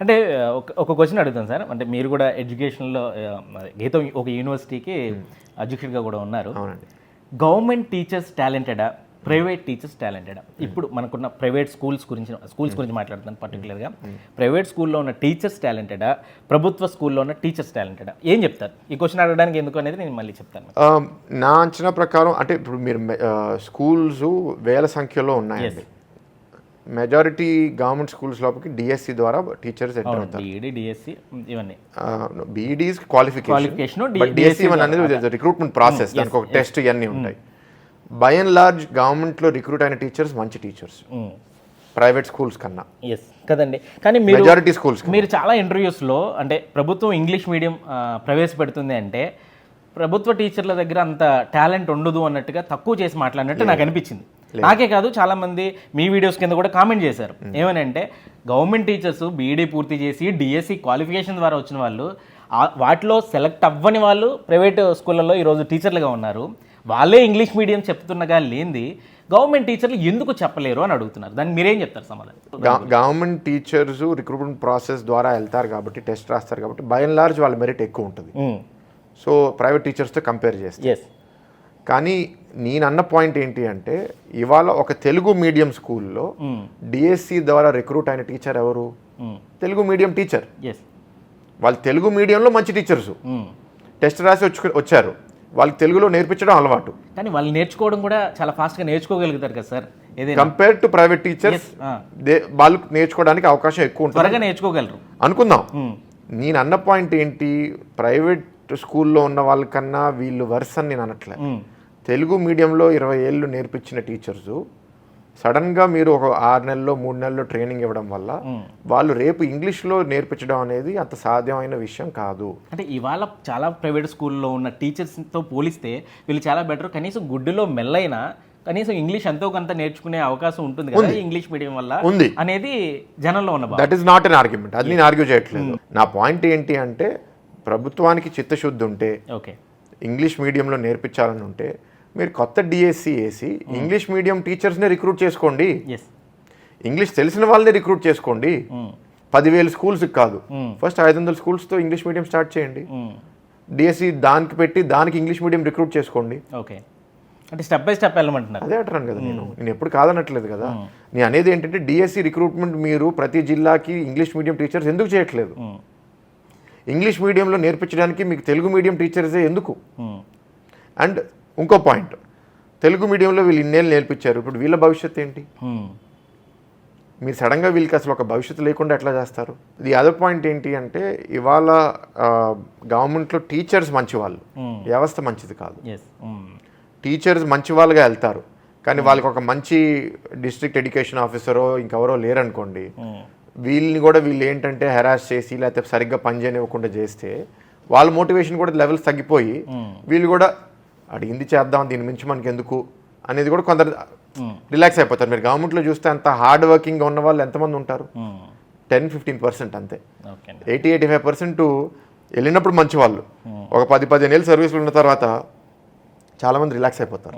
అంటే ఒక ఒక క్వశ్చన్ అడుగుతాను సార్. అంటే మీరు కూడా ఎడ్యుకేషన్లో గీతం ఒక యూనివర్సిటీకి అధ్యక్షుడిగా కూడా ఉన్నారు. గవర్నమెంట్ టీచర్స్ టాలెంటెడా? ప్రైవేట్ టీచర్స్ టాలెంటెడా? ఇప్పుడు మనకున్న ప్రైవేట్ స్కూల్స్ గురించి స్కూల్స్ గురించి మాట్లాడుతాను పర్టికులర్గా ప్రైవేట్ స్కూల్లో ఉన్న టీచర్స్ టాలెంటెడా? ప్రభుత్వ స్కూల్లో ఉన్న టీచర్స్ టాలెంటెడా? ఏం చెప్తారు? ఈ క్వశ్చన్ అడగడానికి ఎందుకు అనేది నేను మళ్ళీ చెప్తాను. నా అంచనా ప్రకారం అంటే ఇప్పుడు మీరు స్కూల్స్ వేల సంఖ్యలో ఉన్నాయండి. మెజారిటీ గవర్నమెంట్ స్కూల్స్ లోపలికి డిఎస్సి ద్వారా టీచర్స్ ఎంటర్ అవుతారు. డిఈడి డిఎస్సి ఇవన్నీ. BEds qualification Qualification, D- but DSC one అనేది రిక్రూట్మెంట్ ప్రాసెస్ దానికి ఒక టెస్ట్ ఇవన్నీ ఉంటాయి. బై అండ్ లార్జ్ గవర్నమెంట్లో రిక్రూట్ అయిన టీచర్స్ మంచి టీచర్స్ ప్రైవేట్ స్కూల్స్ కన్నా. ఎస్ కదండి. కానీ మెజారిటీ స్కూల్స్ మీరు చాలా ఇంటర్వ్యూస్లో అంటే ప్రభుత్వం ఇంగ్లీష్ మీడియం ప్రవేశపెడుతుంది అంటే ప్రభుత్వ టీచర్ల దగ్గర అంత టాలెంట్ ఉండదు అన్నట్టుగా తక్కువ చేసి మాట్లాడినట్టు నాకు అనిపించింది. నాకే కాదు చాలా మంది మీ వీడియోస్ కింద కూడా కామెంట్ చేశారు. ఏమని అంటే గవర్నమెంట్ టీచర్స్ బీఈడీ పూర్తి చేసి డిఎస్సి క్వాలిఫికేషన్ ద్వారా వచ్చిన వాళ్ళు వాటిలో సెలెక్ట్ అవ్వని వాళ్ళు ప్రైవేట్ స్కూళ్ళల్లో ఈరోజు టీచర్లుగా ఉన్నారు. వాళ్ళే ఇంగ్లీష్ మీడియం చెప్తున్నగా లేనిది గవర్నమెంట్ టీచర్లు ఎందుకు చెప్పలేరు అని అడుగుతున్నారు. దాన్ని మీరేం చెప్తారు సమాధానం? గవర్నమెంట్ టీచర్స్ రిక్రూట్మెంట్ ప్రాసెస్ ద్వారా వెళ్తారు కాబట్టి టెస్ట్ రాస్తారు కాబట్టి బై అండ్ లార్జ్ వాళ్ళ మెరిట్ ఎక్కువ ఉంటుంది. సో ప్రైవేట్ టీచర్స్తో కంపేర్ చేస్తే. ఎస్ కానీ నేను అన్న పాయింట్ ఏంటి అంటే ఇవాళ ఒక తెలుగు మీడియం స్కూల్లో డిఎస్సి ద్వారా రిక్రూట్ అయిన టీచర్ ఎవరు? తెలుగు మీడియం టీచర్ వాళ్ళు తెలుగు మీడియంలో మంచి టీచర్స్ టెస్ట్ రాసి వచ్చి వచ్చారు. వాళ్ళకి తెలుగులో నేర్పించడం అలవాటు. కానీ వాళ్ళు నేర్చుకోవడం కూడా చాలా ఫాస్ట్గా నేర్చుకోగలుగుతారు కదా sir? Compare to private teachers వాళ్ళు నేర్చుకోవడానికి అవకాశం ఎక్కువ ఉంటుంది. త్వరగా నేర్చుకోగలరు. అనుకుందాం. నేను నేను అన్న పాయింట్ ఏంటి? ప్రైవేట్ స్కూల్లో ఉన్న వాళ్ళకన్నా వీళ్ళు వర్స్ అని నేను అనట్లే. మ్మ్. తెలుగు మీడియంలో ఇరవై ఏళ్ళు నేర్పించిన టీచర్స్ సడన్గా మీరు ఒక ఆరు నెలల్లో మూడు నెలల్లో ట్రైనింగ్ ఇవ్వడం వల్ల వాళ్ళు రేపు ఇంగ్లీష్లో నేర్పించడం అనేది అంత సాధ్యమైన విషయం కాదు. అంటే ఇవాళ చాలా ప్రైవేట్ స్కూల్లో ఉన్న టీచర్స్తో పోలిస్తే వీళ్ళు చాలా బెటర్. కనీసం గుడ్డులో మెల్లైనా కనీసం ఇంగ్లీష్ ఎంతో కొంత నేర్చుకునే అవకాశం ఉంటుంది కదా ఇంగ్లీష్ మీడియం వల్ల ఉంది. అనేది జనంలో ఉన్న that is not an argument అది నేను ఆర్గ్యూ చేయట్లేదు. నా పాయింట్ ఏంటి అంటే ప్రభుత్వానికి చిత్తశుద్ధి ఉంటే ఓకే ఇంగ్లీష్ మీడియంలో నేర్పించాలని ఉంటే మీరు కొత్త డిఎస్సి వేసి ఇంగ్లీష్ మీడియం టీచర్స్ని రిక్రూట్ చేసుకోండి. ఇంగ్లీష్ తెలిసిన వాళ్ళని రిక్రూట్ చేసుకోండి. పదివేల స్కూల్స్కి కాదు. ఫస్ట్ ఐదు వందల స్కూల్స్తో ఇంగ్లీష్ మీడియం స్టార్ట్ చేయండి. డిఎస్సి దానికి పెట్టి దానికి ఇంగ్లీష్ మీడియం రిక్రూట్ చేసుకోండి. ఓకే అంటే స్టెప్ బై స్టెప్ వెళ్ళమంటున్నారు. అదే అంటున్నాను కదా నేను. నేను ఎప్పుడు కాదనట్లేదు కదా. నేను అనేది ఏంటంటే డిఎస్సి రిక్రూట్మెంట్ మీరు ప్రతి జిల్లాకి ఇంగ్లీష్ మీడియం టీచర్స్ ఎందుకు చేయట్లేదు. ఇంగ్లీష్ మీడియంలో నేర్పించడానికి మీకు తెలుగు మీడియం టీచర్సే ఎందుకు. అండ్ ఇంకో పాయింట్. తెలుగు మీడియంలో వీళ్ళు ఇన్నేళ్ళు నేర్పించారు. ఇప్పుడు వీళ్ళ భవిష్యత్తు ఏంటి. మీరు సడన్గా వీళ్ళకి అసలు ఒక భవిష్యత్తు లేకుండా ఎట్లా చేస్తారు? ది అదర్ పాయింట్ ఏంటి అంటే ఇవాళ గవర్నమెంట్లో టీచర్స్ మంచి వాళ్ళు. వ్యవస్థ మంచిది కాదు. టీచర్స్ మంచి వాళ్ళుగా వెళ్తారు. కానీ వాళ్ళకి ఒక మంచి డిస్ట్రిక్ట్ ఎడ్యుకేషన్ ఆఫీసరో ఇంకెవరో లేరనుకోండి. వీళ్ళని కూడా వీళ్ళు ఏంటంటే హెరాస్ చేసి లేకపోతే సరిగ్గా పని చేయనివ్వకుండా చేస్తే వాళ్ళ మోటివేషన్ కూడా లెవెల్స్ తగ్గిపోయి వీళ్ళు కూడా అడిగింది చేద్దాం దీని మించి మనకి ఎందుకు అనేది కూడా కొందరు రిలాక్స్ అయిపోతారు. మీరు గవర్నమెంట్లో చూస్తే అంత హార్డ్ వర్కింగ్ ఉన్న వాళ్ళు ఎంతమంది ఉంటారు. టెన్ ఫిఫ్టీన్ పర్సెంట్ అంతే. ఎయిటీ ఎయిటీ ఫైవ్ పర్సెంట్ వెళ్ళినప్పుడు మంచి వాళ్ళు ఒక పది పదిహేను ఏళ్ళు సర్వీస్లో ఉన్న తర్వాత చాలామంది రిలాక్స్ అయిపోతారు.